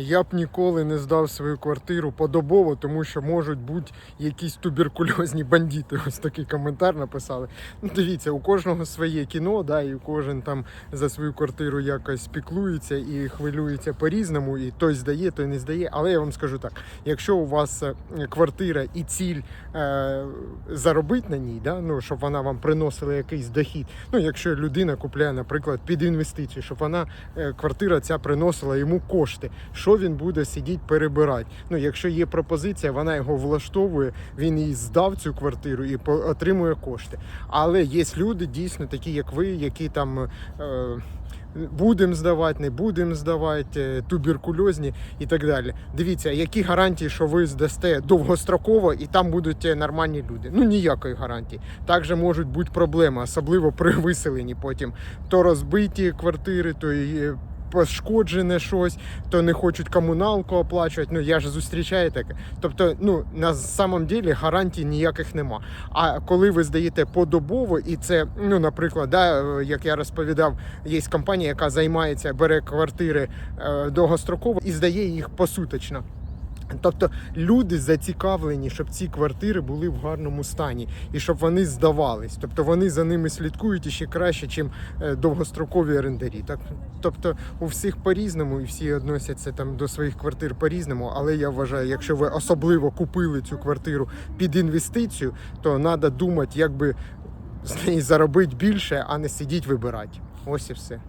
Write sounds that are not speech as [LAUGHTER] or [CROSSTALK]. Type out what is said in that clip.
Я б ніколи не здав свою квартиру подобово, тому що можуть бути якісь туберкульозні бандити. [LAUGHS] Ось такий коментар написали. Ну, дивіться, у кожного своє кіно, да, і кожен там за свою квартиру якось піклується і хвилюється по-різному, і той здає, той не здає. Але я вам скажу так: якщо у вас е, квартира і ціль е, заробити на ній, да, ну, щоб вона вам приносила якийсь дохід. Ну, якщо людина купляє, наприклад, під інвестицію, щоб вона е, квартира ця приносила йому кошти. Що він буде сидіти перебирати? Ну, якщо є пропозиція, вона його влаштовує, він їй здав цю квартиру і отримує кошти. Але є люди, дійсно такі, як ви, які там. Е, Будемо здавати, не будемо здавати, е, туберкульозні і так далі. Дивіться, які гарантії, що ви здасте довгостроково і там будуть е, нормальні люди. Ну ніякої гарантії. Також можуть бути проблеми, особливо при виселенні потім. То розбиті квартири, то е, пошкоджене щось, то не хочуть комуналку оплачувати. Ну я ж зустрічаю таке. Тобто, ну на самом ділі гарантій ніяких нема. А коли ви здаєте подобово, і це, ну, наприклад, да, е, як я розповідав, є компанія, яка займається, бере квартири е, довгостроково і здає їх посуточно. Тобто люди зацікавлені, щоб ці квартири були в гарному стані і щоб вони здавались. Тобто вони за ними слідкують і ще краще, ніж довгострокові орендарі. Так, тобто у всіх по-різному, і всі відносяться там до своїх квартир по-різному. Але я вважаю, якщо ви особливо купили цю квартиру під інвестицію, то треба думати, як би з неї заробити більше, а не сидіти вибирати. Ось і все.